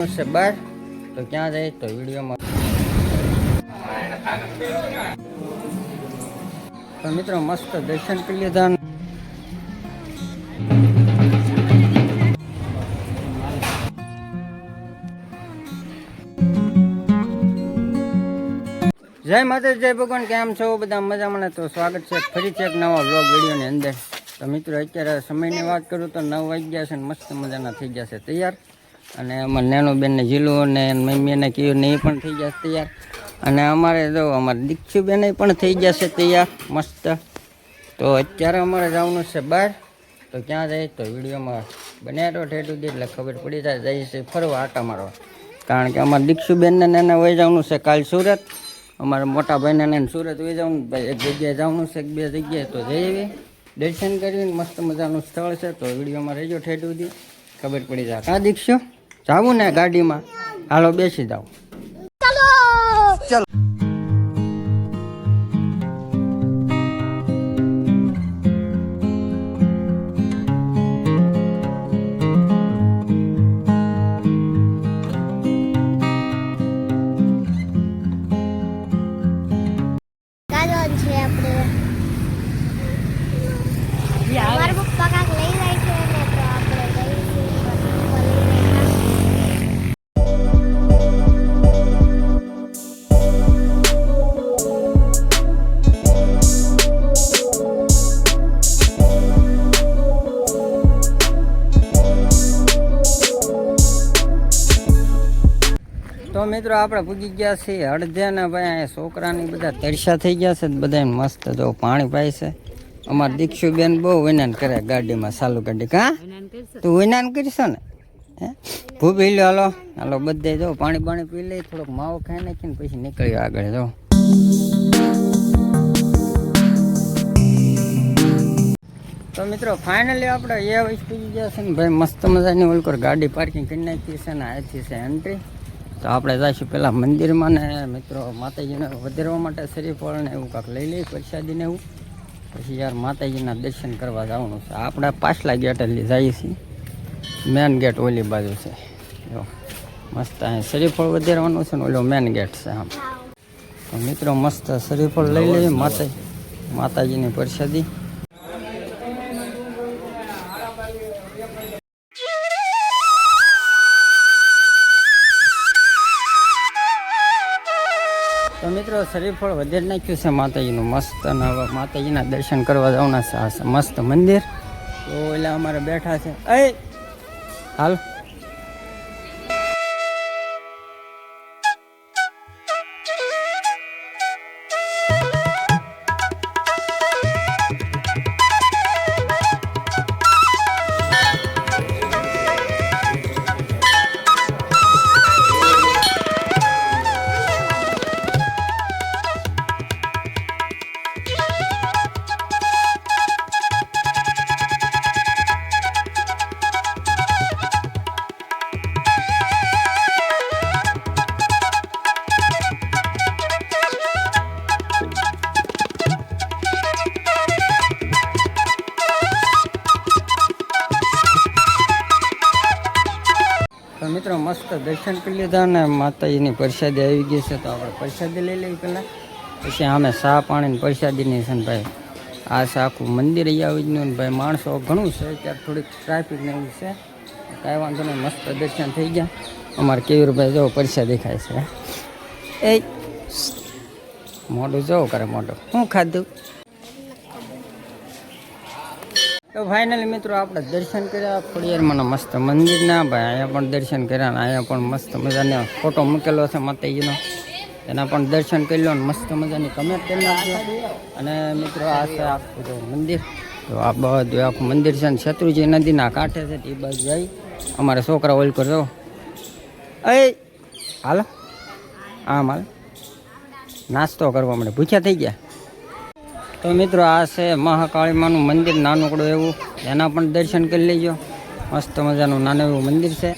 છે બહાર તો ક્યાં જાય? તો વિડીયોમાં. તો મિત્રો, મસ્ત દર્શન કરી લીધા જય માતા જય ભગવાન. કેમ છો? બધા મજામાં ને? તો સ્વાગત છે ફરીથી એક નવા વ્લોગ વિડીયોની અંદર. તો મિત્રો, અત્યારે સમયની વાત કરું તો નવ વાગ્યા છે મસ્ત મજાના થઈ છે. તૈયાર? અને અમારે નેનો બેનને જીલું અને મમ્મીને કહ્યું ને એ પણ થઈ જશે તૈયાર. અને અમારે જો અમારે દીક્ષુબેન પણ થઈ જશે તૈયાર, મસ્ત. તો અત્યારે અમારે જવાનું છે બહાર. તો ક્યાં જાય તો વિડીયોમાં બન્યા ઠેઠું દે એટલે ખબર પડી જાય જાય છે ફરવા આટા મારવા. કારણ કે અમારે દીક્ષુબેનને એને વહી જવાનું છે કાલ સુરત. અમારા મોટા ભાઈને એને સુરત વહી જવાનું એક જગ્યાએ જવાનું છે, એક બે જગ્યાએ તો જઈ આવી દર્શન કરીને મસ્ત મજાનું સ્થળ છે, તો વિડીયોમાં રહેજો ઠેઠું સુધી ખબર પડી જાય. કાં દીક્ષુ? જાવું ને ગાડીમાં. હાલો બેસી જાઓ. ગાજર તો મિત્રો આપણે પૂગી ગયા છીએ અડધે ને ભાઈ છોકરાની બધા તરસા થઈ ગયા છે બધા મસ્ત જો પાણી પાય છે. અમાર દીક્ષુબેન બહુ વિનાન કરે ગાડીમાં ચાલુ ગાડી કા? તું વિનાન કરીશો ને? હે? ભૂપી લો, હાલો. હાલો, બધે જો પાણી પાણી પી લઈ, થોડોક માવો ખાઈ નાખીને પછી નીકળ્યો આગળ, જો. તો મિત્રો ફાઇનલી આપણે એ વસ્તુ ગયા છે ને ભાઈ મસ્ત મજાની ઓલકોર ગાડી પાર્કિંગ કરી નાખી છે ને આથી છે એન્ટ્રી તો આપણે જઈશું પહેલાં મંદિરમાં ને મિત્રો માતાજીને વધારવા માટે શરીફળ ને એવું કાંક લઈ લઈએ પ્રસાદીને એવું. પછી યાર માતાજીના દર્શન કરવા જવાનું છે. આપણે પાછલા ગેટ એટલે જઈએ છીએ. મેન ગેટ ઓલી બાજુ છે. જો મસ્ત અહીં શરીફળ વધારવાનું છે ને ઓલો મેન ગેટ છે આમ. તો મિત્રો મસ્ત શરીફળ લઈ લઈએ માતા માતાજીની પ્રસાદી. તો મિત્રો શરીફળ વધેર નાખ્યું છે માતાજીનું. મસ્ત અને હવે માતાજીના દર્શન કરવા જવાના છે. આ મસ્ત મંદિર. તો એટલે અમારે બેઠા છે. એ, હાલ. મિત્રો, મસ્ત દર્શન કરી લીધા ને માતાજીની પ્રસાદી આવી ગઈ છે. તો આપણે પ્રસાદી લઈ લઈએ પહેલાં. પછી અમે ચા પાણીની પ્રસાદીની છે ને ભાઈ. આ આખું મંદિર અહીંયા આવી ગયું ને ભાઈ. માણસો ઘણું છે ત્યારે થોડીક ટ્રાફિક ને એવું છે. કાંઈ વાંધો નહીં, મસ્ત દર્શન થઈ ગયા. અમારે કેવીરભાઈ જો પ્રસાદી ખાય છે. એ, મોઢું જવો કરે મોઢું. શું ખાધું? તો ફાઇનલી મિત્રો આપણે દર્શન કર્યા. ખોડિયારમાં મસ્ત મંદિરના ભાઈ, અહીંયા પણ દર્શન કર્યા ને અહીંયા પણ મસ્ત મજાનો ફોટો મૂકેલો છે માતાજીનો. એના પણ દર્શન કરી લો ને મસ્ત મજાની કમેન્ટ કરી નાખજો. અને મિત્રો આ છે આખું મંદિર. તો આ બધું આખું મંદિર છે ને શત્રુજી નદીના કાંઠે છે એ બાજુ જાય અમારા છોકરા ઓલ કરજો એ હાલ. આમ હાલ. નાસ્તો કરવા માટે ભૂખ્યા થઈ ગયા. તો મિત્રો આ છે મહાકાળીમાનું મંદિર, નાનકડું એવું. એના પણ દર્શન કરી લેજો. મસ્ત મજાનું નાનું એવું મંદિર છે.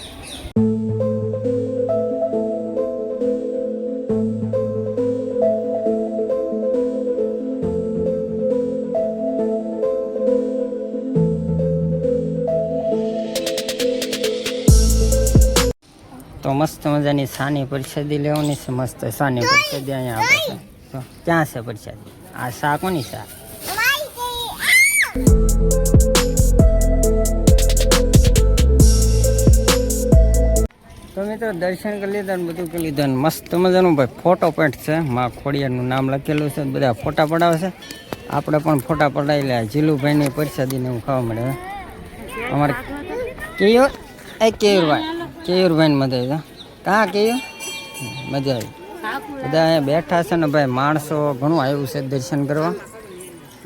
તો મસ્ત મજાની સાની પરિષદી લેવાની છે. મસ્ત સાની પરિષદી અહીંયા આપે છે. ક્યાં છે પરસાદી આ શા કોની શા તો મિત્રો દર્શન કરી લીધા ને બધું કરી લીધું મસ્ત મજાનું ભાઈ ફોટો પેન્ટ છે. માં ખોડિયારનું નામ લખેલું છે. બધા ફોટા પડાવશે. આપણે પણ ફોટા પડાવી લે. જીલુભાઈની પ્રસાદીને હું ખાવા મળે. અમારે કેયુર? એ કેયુરભાઈ. કેયુરભાઈને મજા આવી કાં કેયુર મજા આવી. બધા અહીંયા બેઠા છે ને ભાઈ, માણસો ઘણું આવ્યું છે દર્શન કરવા.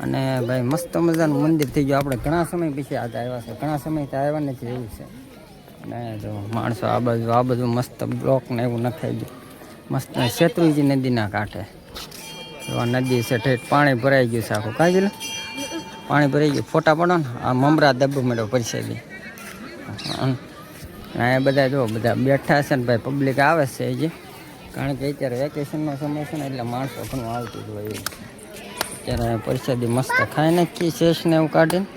અને ભાઈ, મસ્ત મજાનું મંદિર થઈ ગયું. આપણે ઘણા સમય પછી આજે આવ્યા છે. ઘણા સમયથી આવ્યા નથી એવું છે. અને જો માણસો આ બાજુ, આ બધું મસ્ત બ્લોક ને એવું નખાઈ ગયું. મસ્ત શેત્રુજી નદીના કાંઠે. જો આ નદી છે ઠેઠ પાણી ભરાઈ ગયું છે આખું. કાંઈ ગયેલું પાણી ભરાઈ ગયું. ફોટા પડો ને. આ મમરા દબ્બો મેળો પરિષદી અહીંયા બધા જો બધા બેઠા છે ને ભાઈ પબ્લિક આવે છે હજી. કારણ કે અત્યારે વેકેશનનો સમય છે ને એટલે માણસો ઘણું આવતું જ હોય અત્યારે પરિષદી મસ્ત ખાઈ નાખી શેષ ને એવું કાઢીને.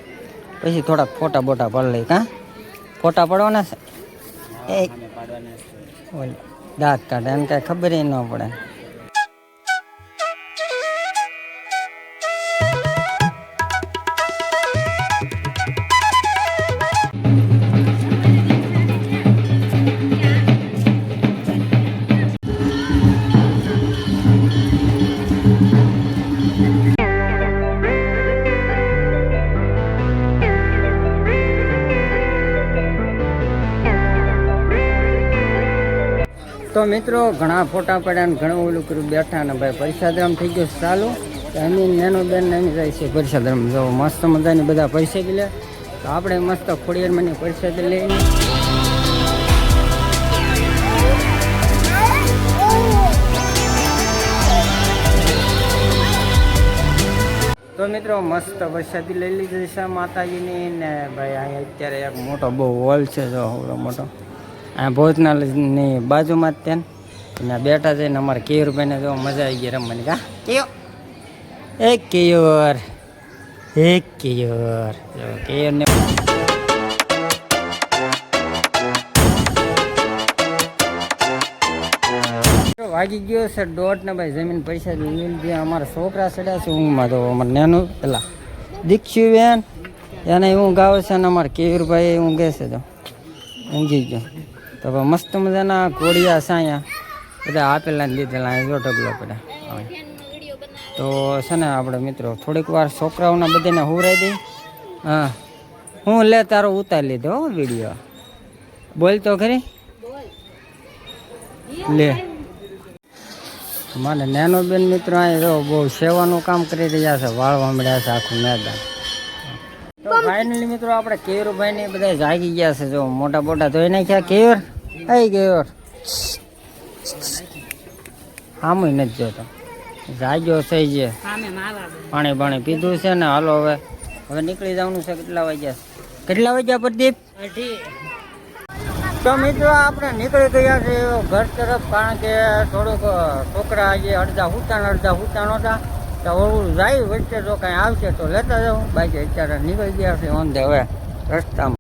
પછી થોડાક ફોટા બોટા પાડી લઈ કાં ફોટા પડવાના છે? એ દાંત કાઢે એને કાંઈ ખબર ન પડે. તો મિત્રો, ઘણા ફોટા પડ્યા ને ઘણું ઓલું કર્યું, બેઠા ને ભાઈ પરિષાદ્રમ થઈ ગયો ચાલુ. એની નેનો બેન ને એની જાય છે પરિષાદ્રમ જો મસ્ત મજાની બધા પરિષદ લે. તો આપણે મસ્ત ખોડિયારમાંની પરિષદ લઈને. તો મિત્રો, મસ્ત પ્રસાદી લઈ લીધી છે માતાજીની ને ભાઈ, અહીંયા અત્યારે એક મોટો બહુ હોલ છે, જો મોટો. આ ભોજનાલયની બાજુમાં જ ત્યાં. ત્યાં બેઠા જઈને અમારે કેયુરભાઈને જો મજા આવી ગઈ રમવાની. કા? કેયો? એક કેયુર. એક કેયુર. જો કેયુરને વાગી ગયો છે દોઢ ને ભાઈ જમીન પૈસા લઈ અમારા છોકરા ચડ્યા છે ઊંઘમાં તો અમારે નાનું પેલા દીક્ષુ બેન એને ઊંઘ આવે છે અને અમારે કેયુરભાઈ ઊંઘે છે તો ઊંઘી ગયો. તો મસ્ત મજાના ઘોડિયા સાયા બધા આપેલા ને લીધેલા અહીં જો ઢગલો હવે. તો છે ને આપણે મિત્રો, થોડીક વાર છોકરાઓના બધાને હુરાઈ દઈ. હા. હું લે તારો ઉતારી લીધો વીડિયો. બોલ તો ખરી. લે. મારે નાનો બેન મિત્રો અહીં બહુ સેવાનું કામ કરી રહ્યા છે વાળવા મળ્યા છે આખું મેદાન. તો ફાઇનલી મિત્રો આપણે કેયુરભાઈ ને બધા જાગી ગયા છે જો મોટા મોટા ધોઈ નાખ્યા. કેયુર આઈ કેયુર આમ નથી જોતો. જાગ્યો થઈ જાય પાણી પાણી પીધું છે ને હાલો હવે. હવે નીકળી જવાનું છે કેટલા વાગ્યા? કેટલા વાગ્યા પ્રદીપ? તો મિત્રો આપણે નીકળી ગયા છે ઘર તરફ કારણ કે થોડુંક છોકરા જે અડધા હુતાણ અડધા હુતાણ હતા. તો ઓલું જાય, વચ્ચે તો કાંઈ આવશે તો લેતા જાઉં. બાકી અત્યારે નીકળી ગયા છે ઓન ધ હવે રસ્તામાં.